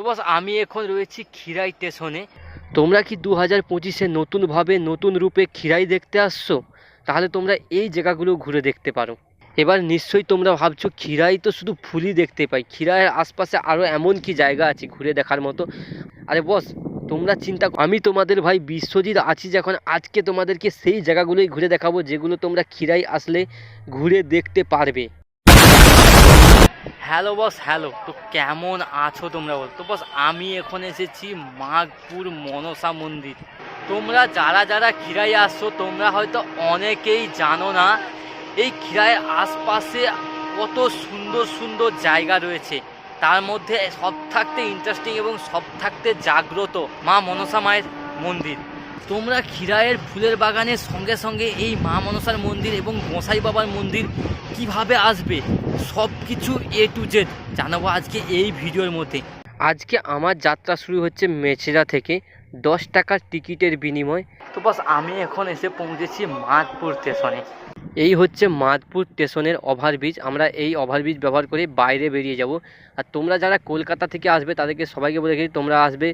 তো বাস, আমি এখন রয়েছি খিরাই স্টেশনে। তোমরা কি দু হাজার পঁচিশে নতুনভাবে নতুন রূপে খিরাই দেখতে আসছো? তাহলে তোমরা এই জায়গাগুলো ঘুরে দেখতে পারো। এবার নিশ্চয়ই তোমরা ভাবছ, খিরাই তো শুধু ফুলই দেখতে পাই। খিরাইয়ের আশপাশে আরও এমন কি জায়গা আছে ঘুরে দেখার মতো? আরে বস, তোমরা চিন্তা আমি তোমাদের ভাই বিশ্বজিৎ আছি যখন, আজকে তোমাদেরকে সেই জায়গাগুলোই ঘুরে দেখাবো যেগুলো তোমরা খিরাই আসলে ঘুরে দেখতে পারবে। Hello boss, hello. তো কেমন আছো তোমরা বল? তো বস, আমি এখন এসেছি মাঘপুর মনসা মন্দির। তোমরা যারা যারা খিরাই আসছো, তোমরা হয়তো অনেকেই জানো না, এই খিরাইয়ের আশপাশে কত সুন্দর সুন্দর জায়গা রয়েছে। তার মধ্যে সব থাকতে ইন্টারেস্টিং এবং সব থাকতে জাগ্রত মা মনসা মায়ের মন্দির। তোমরা খিরায়ের ফুলের বাগানের সঙ্গে সঙ্গে এই মা মনসার মন্দির এবং গোঁসাই বাবার মন্দির কীভাবে আসবে? সব কিছু এ টু জেড জানাব আজকে এই ভিডিওর মধ্যে। আজকে আমার যাত্রা শুরু হচ্ছে মেছেরা থেকে। দশ টাকার টিকিটের বিনিময় তো বাস আমি এখন এসে পৌঁছেছি মাদপুর স্টেশনে। এই হচ্ছে মাদপুর স্টেশনের ওভারব্রিজ আমরা এই ওভারব্রিজ ব্যবহার করে বাইরে বেরিয়ে যাব। আর তোমরা যারা কলকাতা থেকে আসবে তাদেরকে সবাইকে বলে রেখেছি তোমরা আসবে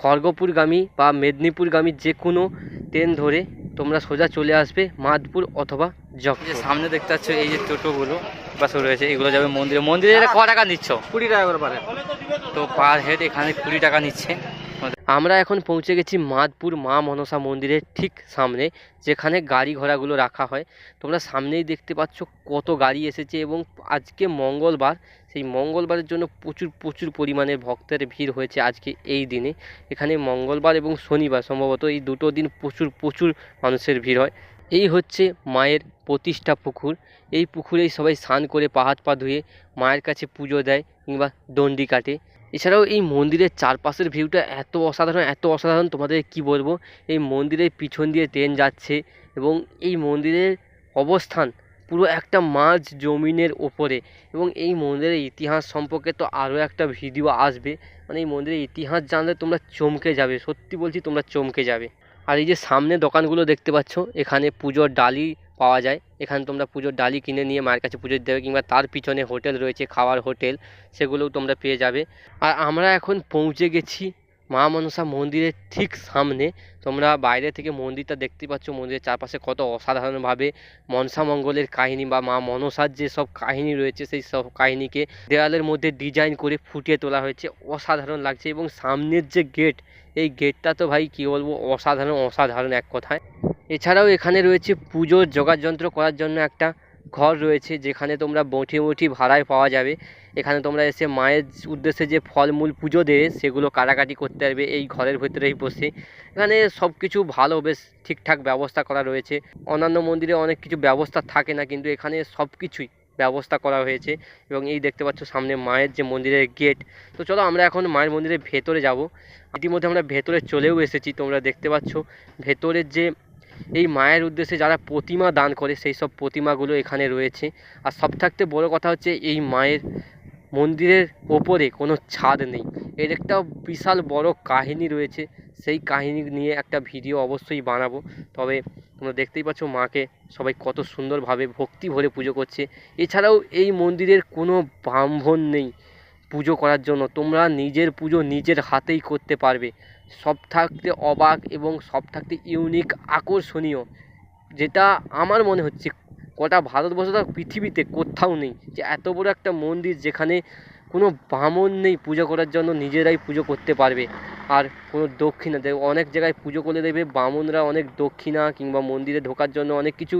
খড়গপুরগামী বা মেদিনীপুরগামী যে কোনো ট্রেন ধরে তোমরা সোজা চলে আসবে মাদপুর অথবা জক যে সামনে দেখতে পাচ্ছ এই যে টোটোগুলো বাস রয়েছে এগুলো যাবে মন্দিরে। মন্দিরে এটা ক টাকা নিচ্ছ? কুড়ি টাকা করে পারে তো পার হেড এখানে কুড়ি টাকা নিচ্ছে। আমরা এখন পৌঁছে গেছি মাদপুর মা মনসা মন্দিরের ঠিক সামনে, যেখানে গাড়ি ঘোড়াগুলো রাখা হয়। তোমরা সামনেই দেখতে পাচ্ছ কত গাড়ি এসেছে এবং আজকে মঙ্গলবার, সেই মঙ্গলবারের জন্য প্রচুর প্রচুর পরিমাণে ভক্তের ভিড় হয়েছে আজকে এই দিনে। এখানে মঙ্গলবার এবং শনিবার সম্ভবত এই দুটো দিন প্রচুর প্রচুর মানুষের ভিড় হয়। এই হচ্ছে মায়ের প্রতিষ্ঠা পুকুর। এই পুকুরেই সবাই স্নান করে পাহাড় পা ধুয়ে মায়ের কাছে পুজো দেয় কিংবা দণ্ডি কাটে। এছাড়াও এই মন্দিরের চারপাশের ভিউটা এত অসাধারণ এত অসাধারণ, তোমাদের কি বলব? এই মন্দিরের পিছন দিয়ে ট্রেন যাচ্ছে এবং এই মন্দিরের অবস্থান পুরো একটা মাঝ জমিনের ওপরে এবং এই মন্দিরের ইতিহাস সম্পর্কে তো আরও একটা ভিডিও আসবে। মানে এই মন্দিরের ইতিহাস জানলে তোমরা চমকে যাবে, সত্যি বলছি তোমরা চমকে যাবে। আর এই যে সামনে দোকানগুলো দেখতে পাচ্ছ, এখানে পুজোর ডালি পাওয়া যায়। এখানে তোমরা পুজোর ডালি কিনে নিয়ে মায়ের কাছে পুজো দেবে কিংবা তার পিছনে হোটেল রয়েছে, খাওয়ার হোটেল, সেগুলোও তোমরা পেয়ে যাবে। আর আমরা এখন পৌঁছে গেছি মা মনসা মন্দিরের ঠিক সামনে। তোমরা বাইরে থেকে মন্দিরটা দেখতে পাচ্ছ। মন্দিরের চারপাশে কত অসাধারণভাবে মনসা মঙ্গলের কাহিনী বা মা মনসার যে সব কাহিনী রয়েছে, সেই সব কাহিনীকে দেওয়ালের মধ্যে ডিজাইন করে ফুটিয়ে তোলা হয়েছে। অসাধারণ লাগছে এবং সামনের যে গেট, এই গেটটা তো ভাই কী বলব, অসাধারণ অসাধারণ এক কথায়। এছাড়াও এখানে রয়েছে পুজোর যোগাযন্ত্র করার জন্য একটা ঘর রয়েছে যেখানে তোমরা বঁটি বঁটি ভাড়ায় পাওয়া যাবে। এখানে তোমরা এসে মায়ের উদ্দেশ্যে যে ফলমূল পুজো দেবে, সেগুলো কাটাকাটি করতে পারবে এই ঘরের ভেতরেই বসে। এখানে সব কিছু ভালো, বেশ ঠিকঠাক ব্যবস্থা করা রয়েছে। অন্যান্য মন্দিরে অনেক কিছু ব্যবস্থা থাকে না, কিন্তু এখানে সব কিছুই ব্যবস্থা করা হয়েছে এবং এই দেখতে পাচ্ছ সামনে মায়ের যে মন্দিরের গেট। তো চলো আমরা এখন মায়ের মন্দিরের ভেতরে যাব। ইতিমধ্যে আমরা ভেতরে চলেও এসেছি, তোমরা দেখতে পাচ্ছ। ভেতরের যে এই মায়ের উদ্দেশ্যে যারা প্রতিমা দান করে, সেই সব প্রতিমাগুলো এখানে রয়েছে। আর সব থাকতে বড় কথা হচ্ছে, এই মায়ের মন্দিরের ওপরে কোনো ছাদ নেই। এর একটা বিশাল বড় কাহিনী রয়েছে। সেই কাহিনী নিয়ে একটা ভিডিও অবশ্যই বানাবো। তবে তোমরা দেখতেই পাচ্ছ, মাকে সবাই কত সুন্দরভাবে ভক্তি ভরে পুজো করছে। এছাড়াও এই মন্দিরের কোনো ব্রাহ্মণ নেই পুজো করার জন্য। তোমরা নিজের পুজো নিজের হাতেই করতে পারবে। সব থাকতে অবাক এবং সব থাকতে ইউনিক আকর্ষণীয়। যেটা আমার মনে হচ্ছে গোটা ভারতবর্ষ বা পৃথিবীতে কোথাও নেই। যে এত বড় একটা মন্দির যেখানে কোনো বামন নেই পুজো করার জন্য, নিজেরাই পুজো করতে পারবে। আর কোনো দক্ষিণা দেবে অনেক জায়গায় পুজো করে দেবে বামনরা অনেক দক্ষিণা কিংবা মন্দিরে ঢোকার জন্য অনেক কিছু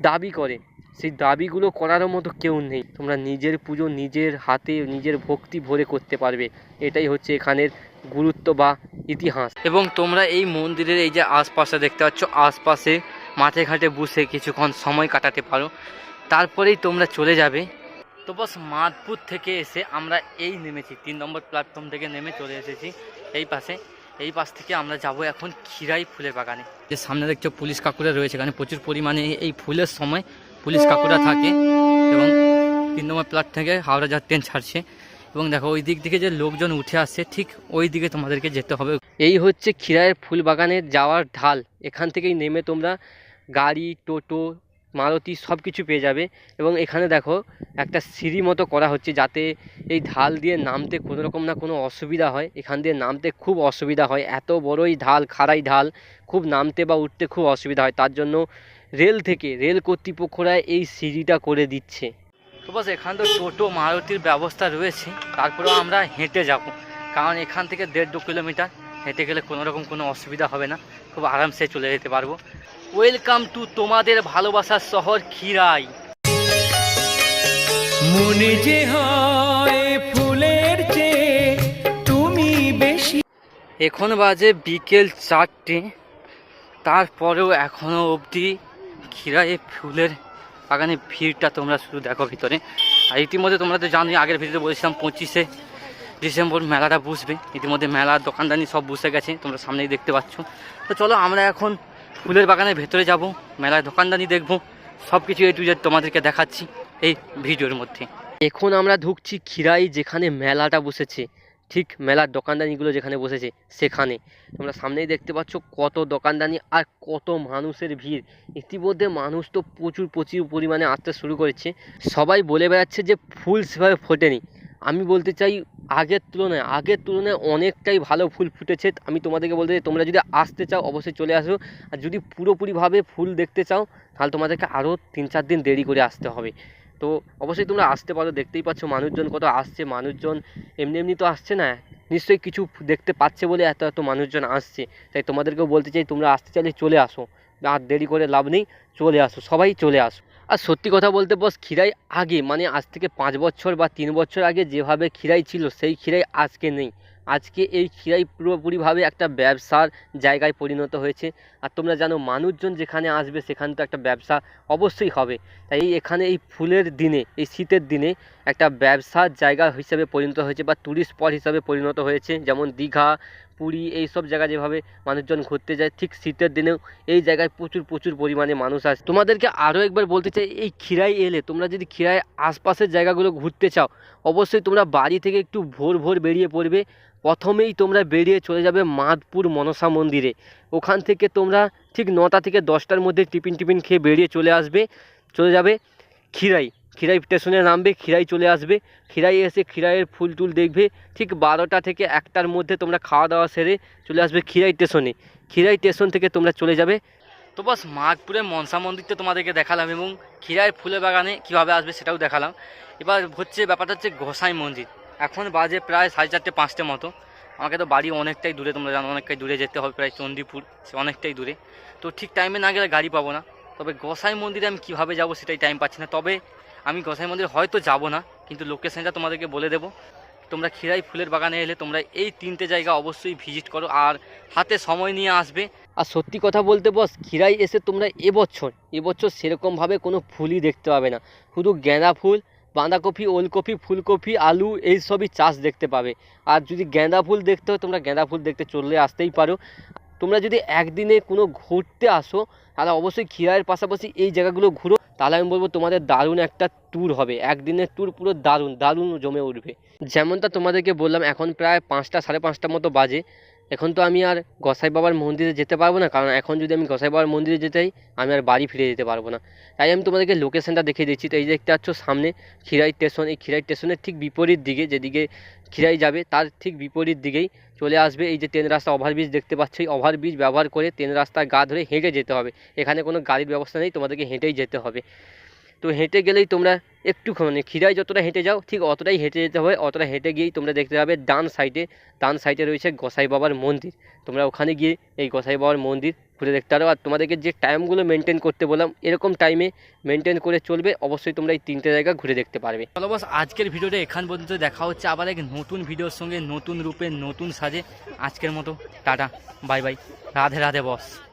দাবি করে। সেই দাবিগুলো করারও মতো কেউ নেই। তোমরা নিজের পুজো, নিজের হাতে, নিজের ভক্তি ভরে করতে পারবে। এটাই হচ্ছে এখানের গুরুত্ব বা ইতিহাস। এবং তোমরা এই মন্দিরের এই যে আশপাশে দেখতে পাচ্ছ, আশপাশে মাঠে ঘাটে বসে কিছুক্ষণ সময় কাটাতে পারো। তারপরেই তোমরা চলে যাবে। তো বস মাদপুর থেকে এসে আমরা এই নেমেছি। তিন নম্বর প্ল্যাটফর্ম থেকে নেমে চলে এসেছি। এই পাশে, এই পাশ থেকে আমরা যাব এখন খিরাই ফুলের বাগানে। যে সামনে দেখছ, পুলিশ কাকুরা রয়েছে। এখানে প্রচুর পরিমাণে এই ফুলের সময় পুলিশ কাকুরা থাকে এবং তিন নম্বর প্লাট থেকে হাওড়া যাওয়ার ট্রেন ছাড়ছে। এবং দেখো, ওই দিক থেকে যে লোকজন উঠে আসছে, ঠিক ওই দিকে তোমাদেরকে যেতে হবে। এই হচ্ছে খিরায়ের ফুল বাগানে যাওয়ার ঢাল। এখান থেকেই নেমে তোমরা গাড়ি, টোটো, মারুতি সব কিছু পেয়ে যাবে। এবং এখানে দেখো, একটা সিঁড়ি মতো করা হচ্ছে যাতে এই ঢাল দিয়ে নামতে কোনো রকম না কোনো অসুবিধা হয়। এখান দিয়ে নামতে খুব অসুবিধা হয়। এত বড়ই ঢাল, খাড়াই ঢাল, খুব নামতে বা উঠতে খুব অসুবিধা হয়। তার জন্য রেল থেকে রেল কর্তৃপক্ষরা এই সিঁড়িটা করে দিচ্ছে। তো বাস এখান তো টোটো মারুতির ব্যবস্থা রয়েছে তারপরেও আমরা হেঁটে যাব। কারণ এখান থেকে দেড় দু কিলোমিটার হেঁটে গেলে কোনো রকম কোনো অসুবিধা হবে না খুব আরামসে চলে যেতে পারব। ওয়েলকাম টু তোমাদের ভালোবাসার শহর খিরাই। মনে যে হয় ফুলের চেয়ে তুমি বেশি। এখন বাজে বিকেল চারটে তারপরেও এখনও অবধি খিরায়ে ফুলের বাগানে ভিড়টা তোমরা শুধু দেখো ভিতরে। আর ইতিমধ্যে তোমরা তো জানোই, আগের ভিডিওতে বলেছিলাম পঁচিশে ডিসেম্বর মেলাটা বসবে। ইতিমধ্যে মেলার দোকানদানি সব বসে গেছে, তোমরা সামনেই দেখতে পাচ্ছ। তো চলো আমরা এখন ফুলের বাগানের ভেতরে যাব মেলার দোকানদানি দেখব সব কিছু এ তোমাদেরকে দেখাচ্ছি এই ভিডিওর মধ্যে। এখন আমরা ঢুকছি খিরাই যেখানে মেলাটা বসেছে। ঠিক মেলার দোকানদানিগুলো যেখানে বসেছে সেখানে। তোমরা সামনেই দেখতে পাচ্ছ কত দোকানদানি আর কত মানুষের ভিড়। ইতিমধ্যে মানুষ তো প্রচুর প্রচুর পরিমাণে আসতে শুরু করেছে। সবাই বলে বেড়াচ্ছে যে ফুল সেভাবে ফোটেনি। আমি বলতে চাই আগের তুলনায় আগের তুলনায় অনেকটাই ভালো ফুল ফুটেছে। আমি তোমাদেরকে বলতে চাই, তোমরা যদি আসতে চাও, অবশ্যই চলে আসো। আর যদি পুরোপুরিভাবে ফুল দেখতে চাও, তাহলে তোমাদেরকে আরও তিন চার দিন দেরি করে আসতে হবে। তো অবশ্যই তোমরা আসতে পারো, দেখতেই পাচ্ছ মানুষজন কত আসছে, মানুষজন এমনি এমনি তো আসছে না। নিশ্চয়ই কিছু দেখতে পাচ্ছে বলে এত এত মানুষজন আসছে। তাই তোমাদেরকেও বলতে চাই, তোমরা আসতে চাইলে চলে আসো। আর দেরি করে লাভ নেই, চলে আসো, সবাই চলে আসো। আর সত্যি কথা বলতে বস খিরাই আগে মানে আজ থেকে পাঁচ বছর বা তিন বছর আগে যেভাবে খিরাই ছিল, সেই খিরাই আজকে নেই। আজকে এই খিরাই পুরোপুরিভাবে একটা ব্যবসার জায়গায় পরিণত হয়েছে। আর তোমরা জানো, মানুষজন যেখানে আসবে সেখানে তো একটা ব্যবসা অবশ্যই হবে। তাই এখানে এই ফুলের দিনে, এই শীতের দিনে একটা ব্যবসার জায়গা হিসেবে পরিণত হয়েছে বা ট্যুরিস্ট স্পট হিসাবে পরিণত হয়েছে। যেমন দীঘা, পুরী এই সব জায়গা যেভাবে মানুষজন ঘুরতে যায়, ঠিক শীতের দিনেও এই জায়গায় প্রচুর প্রচুর পরিমাণে মানুষ আসে। তোমাদেরকে আরও একবার বলতে চাই, এই খিরাই এলে তোমরা যদি খিরাই আশপাশের জায়গাগুলো ঘুরতে চাও, অবশ্যই তোমরা বাড়ি থেকে একটু ভোর ভোর বেরিয়ে পড়বে। প্রথমেই তোমরা বেরিয়ে চলে যাবে মাদপুর মনসা মন্দিরে। ওখান থেকে তোমরা ঠিক নটা থেকে দশটার মধ্যে টিফিন টিফিন খেয়ে বেরিয়ে চলে আসবে, চলে যাবে খিরাই। খিরাই স্টেশনে নামবে, খিরাই চলে আসবে। খিরাই এসে খিরাইয়ের ফুল টুল দেখবে। ঠিক বারোটা থেকে একটার মধ্যে তোমরা খাওয়া দাওয়া সেরে চলে আসবে খিরাই স্টেশনে। খিরাই স্টেশন থেকে তোমরা চলে যাবে। তো বাস মাঘপুরের মনসা মন্দিরটা তোমাদেরকে দেখালাম এবং খিরাইয়ের ফুলের বাগানে কীভাবে আসবে সেটাও দেখালাম। এবার হচ্ছে, ব্যাপারটা হচ্ছে গোসাই মন্দির। এখন বাজে প্রায় সাড়ে চারটে, পাঁচটে মতো। আমাকে তো বাড়ি অনেকটাই দূরে, তোমরা জানো, অনেকটাই দূরে যেতে হবে, প্রায় চণ্ডীপুর, সে অনেকটাই দূরে। তো ঠিক টাইমে না গেলে গাড়ি পাবো না। তবে গোসাই মন্দিরে আমি কীভাবে যাব সেটাই টাইম পাচ্ছি না। তবে আমি গোসাই মন্দির হয়তো যাব না, কিন্তু লোকেশানটা তোমাদেরকে বলে দেবো। তোমরা খিরাই ফুলের বাগানে এলে তোমরা এই তিনটে জায়গা অবশ্যই ভিজিট করো, আর হাতে সময় নিয়ে আসবে। আর সত্যি কথা বলতে বস খিরাই এসে তোমরা এবছর এবছর সেরকমভাবে কোনো ফুলই দেখতে পাবে না। শুধু গাঁদা ফুল, বাঁধাকপি, ওলকপি, ফুলকপি, আলু, এই সবই চাষ দেখতে পাবে। আর যদি গাঁদা ফুল দেখতে হয়, তোমরা গাঁদা ফুল দেখতে চলে আসতেই পারো। তোমরা যদি একদিনে কোনো ঘুরতে আসো, তাহলে অবশ্যই খিরায়ের পাশাপাশি এই জায়গাগুলো ঘুরো। তাহলে আমি বলব তোমাদের দারুণ একটা ট্যুর হবে। একদিনের ট্যুর পুরো দারুণ দারুণ জমে উঠবে। যেমনটা তোমাদেরকে বললাম, এখন প্রায় পাঁচটা, সাড়ে পাঁচটার মতো বাজে। এখন তো আমি আর গোসাই বাবার মন্দিরে যেতে পারব না, কারণ এখন যদি আমি গোসাই বাবার মন্দিরে যেতে চাই আমি আর বাড়ি ফিরে যেতে পারব না। তাই আমি তোমাদেরকে লোকেশনটা দেখিয়ে দিচ্ছি। তো এই দেখতে পাচ্ছ সামনে খিরাই স্টেশন এই খিরাই স্টেশনের ঠিক বিপরীত দিকে, যেদিকে খিরাই যাবে, তার ঠিক বিপরীত দিকেই চলে আসবে এই যে ট্রেন রাস্তা ওভারব্রিজ দেখতে পাচ্ছ। এই ওভারব্রিজ ব্যবহার করে ট্রেন রাস্তার গা ধরে হেঁটে যেতে হবে। এখানে কোনো গাড়ির ব্যবস্থা নেই, তোমাদেরকে হেঁটেই যেতে হবে। তো হেঁটে গেলেই তোমরা একটু মানে খিরাই যতটা হেঁটে যাও, ঠিক অতটাই হেঁটে যেতে হবে, অতটা হেঁটে গিয়েই তোমরা দেখতে পাবে ডান সাইডে ডান সাইডে রয়েছে গোসাই বাবার মন্দির। তোমরা ওখানে গিয়ে এই গোসাই বাবার মন্দির ঘুরে দেখতে পারো। আর তোমাদেরকে যে টাইমগুলো মেনটেন করতে বললাম, এরকম টাইমে মেনটেন করে চলবে, অবশ্যই তোমরা এই তিনটে জায়গা ঘুরে দেখতে পারবে। চলো বস, আজকের ভিডিওটা এখান পর্যন্ত দেখা হচ্ছে। আবার এক নতুন ভিডিওর সঙ্গে, নতুন রূপে, নতুন সাজে। আজকের মতো, tata bye bye Radhe Radhe boss.